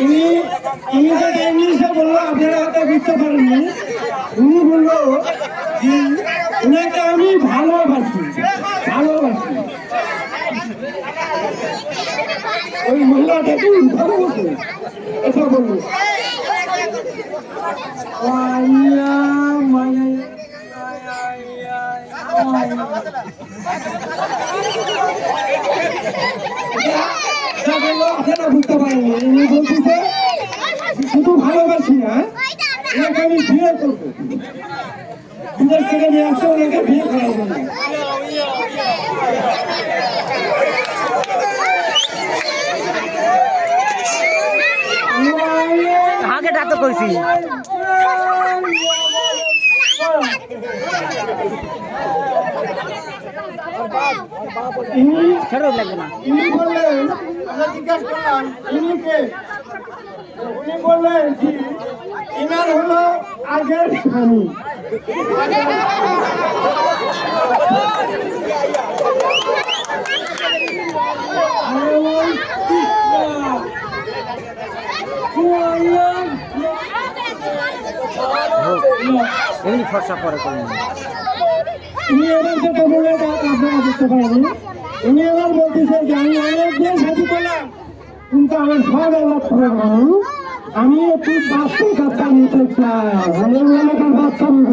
উনি উনি যেটা ইংলিশে বলল আপনারা হয়তো বুঝতে পারেননি। উনি বলল ওনাকে আমি ভালোবাসি ভালোবাসি। ওই মহিলাটাকে ভালোবাসি। এটা বলল মায়া এটা বলল আপনারা না ওনাকে আমি থেকে নিয়ে আসছে ওনাকে বিয়ে আগে ডাক্তার কইছি। ফেরত লাগবে না ইনি বললেন আমরা জিজ্ঞাসা করলাম ইনি কে উনি বললেন কি ইনার হলো আগের স্বামী এমনি খরচা পরে উনি এবার যেটা বলে তা আপনারা বুঝতে পারেন উনি এবার বলতেছে যে, আমি অনেক দিন সাথে করলাম। কিন্তু আমার সব এলাকা করে আমি একটু বাস্তবতা নিতে চাই। আমি বাচ্চা নিব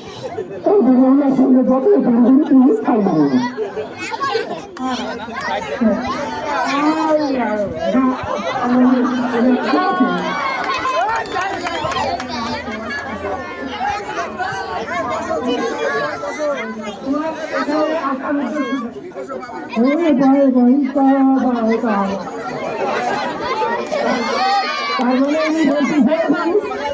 সঙ্গে যত তিনি ta. তার মানে আমি বলতে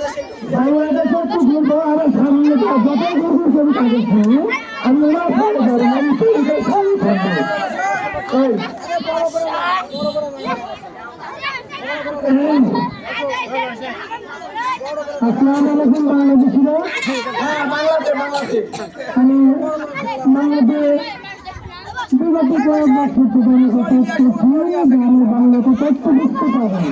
খাই থাকব এই আসসালামু আলাইকুম বাংলাদেশিরা আমি বাংলাদেশ বিগত কয়েক বছর থেকে আমি আমি বাংলাতে তথ্য বুঝতে পারি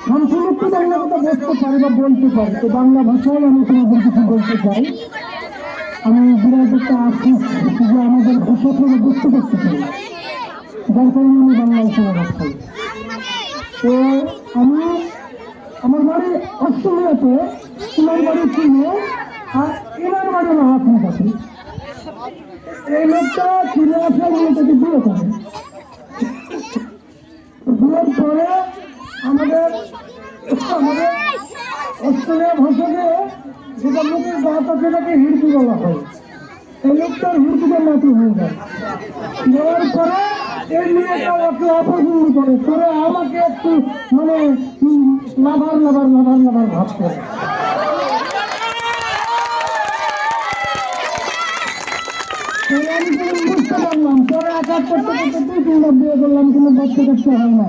সংস্কৃতি বাংলা কথা বুঝতে পারি বা বলতে পারি তো বাংলা ভাষায় আমি তোমাদের কিছু বলতে চাই। আমি বিরাট একটা আশিস যে আমাদের ভাষা থেকে বুঝতে পারতে পারি যার কারণে আমি বাংলা হিসেবে রাখছি তো আমি আমার বাড়ি অস্ট্রেলিয়াতে তোমার বাড়ি চীনে আর এনার বাড়ি হলো আফ্রিকাতে এই লোকটা চীনে আসলে মেয়েটাকে বিয়ে করে বিয়ের পরে আমাদের আমাদের অস্ট্রেলিয়া ভাষাতে যেটা লোকের গাছ সেটাকে হিড়কি বলা হয়। এই লোকটার হিড়কিটা মাটি হয়ে যায়। দেওয়ার পরে এই মেয়েটা ওকে অপছন্দ করে করে আমাকে একটু মানে লাভার লাভার লাভার লাভার ভাব করে। আমি বুঝতে পারলাম, পরে আঘাত করতে করতে দুই তিনবার বিয়ে করলাম, কোনো বাচ্চা কাচ্চা হয় না